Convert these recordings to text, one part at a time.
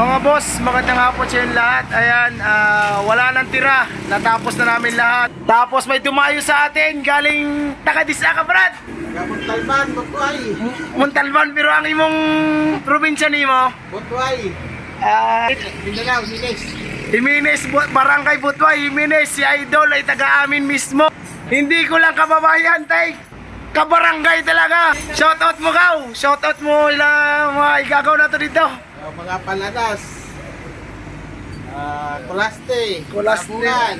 Mga boss, magandang hapon sa inyo lahat. Ayan, ah, wala nang tira. Natapos na namin lahat. Tapos may tumayo sa atin galing Takadisa ka, Brad. Gabon Talban, Butway. Muntalban pero ang imong probinsya nimo. Butway. Ah, Mindanao, Niles. Jimenez, Bu- Barangay Butway, Jimenez, si Idol ay taga-amin mismo. Hindi ko lang kababayan, tay. Kabarangay talaga. Shoutout mo, Gaw. Shoutout mo ila mga igagaw na to dito. Uh, mga paladas. Uh, Kulaste. Kulaste. Kapungan,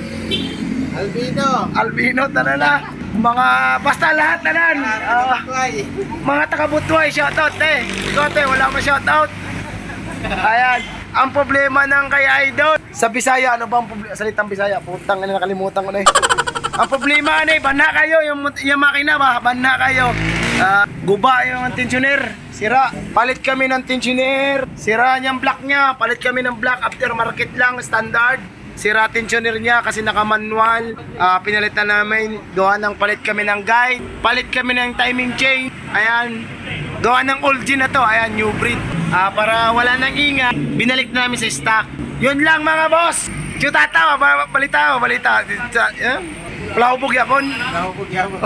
Albino. Albino, tanala. Mga, basta lahat na nan. Ah, Butway. mga taga-Butway, shoutout, eh. Ikaw, te, wala mo shoutout. Ayan. Ang problema ng kay Idol. Sa Bisaya, ano bang problema? Salitang Bisaya, putang na nakalimutan ko na eh. Ang problema ano eh, banha kayo, yung, yung makina ba, banha kayo. Ah, guba yung tensioner, sira. Palit kami ng tensioner, sira niyang block niya, palit kami ng block aftermarket lang, standard. Sira tensioner niya kasi naka-manual. Ah, pinalitan namin, gawa ng palit kami ng guide, palit kami ng timing chain. Ayan, gawa ng old gin na to, ayan, new breed. Ah, para wala nang ingat, binalik na namin sa stock. Yun lang mga boss. Chutata, ba- balita, balita. Eh? Wala ko yapon. Nahubog yabon.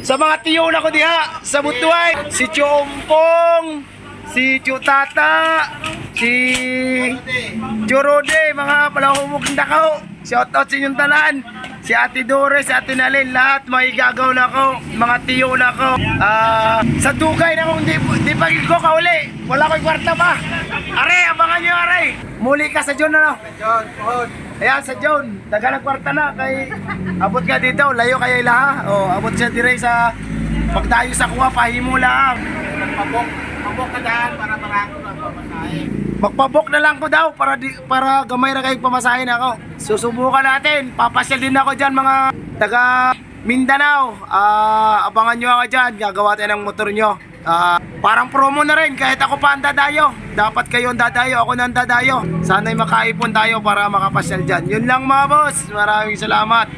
Sa mga tiyo na ko diha, sa Butuay, si Chompong, si Chutata, si Churode, mga palahubog na ko. Shoutout sa inyong tanan. Si Ate Dore, si Ate Nalin, lahat may gagaw na ko, mga tiyo na ko. Ah, sa dugay na kung di, di pagil ko kauli, wala ko'y kwarta pa. Are, abangan nyo are. Muli ka sa John na no. John, Pohon. Ayan sa John, daga ng kwarta na kay abot ka dito, layo kayo ilaha. Oh, abot siya dire sa pagdayo sa kuha pahimo lang. Pabok. Pabok ka daan para marako ng pamasahe. Magpabok na lang ko daw para di, para gamay na kayong pamasahin ako. Susubukan natin. Papasyal din ako diyan mga taga Mindanao. Ah, abangan nyo ako diyan. Gagawa tayo ng motor nyo. Ah, parang promo na rin kahit ako pa ang dadayo. Dapat kayo ang dadayo, ako na ang dadayo. Sana'y makaipon tayo para makapasyal dyan. Yun lang mga boss. Maraming salamat.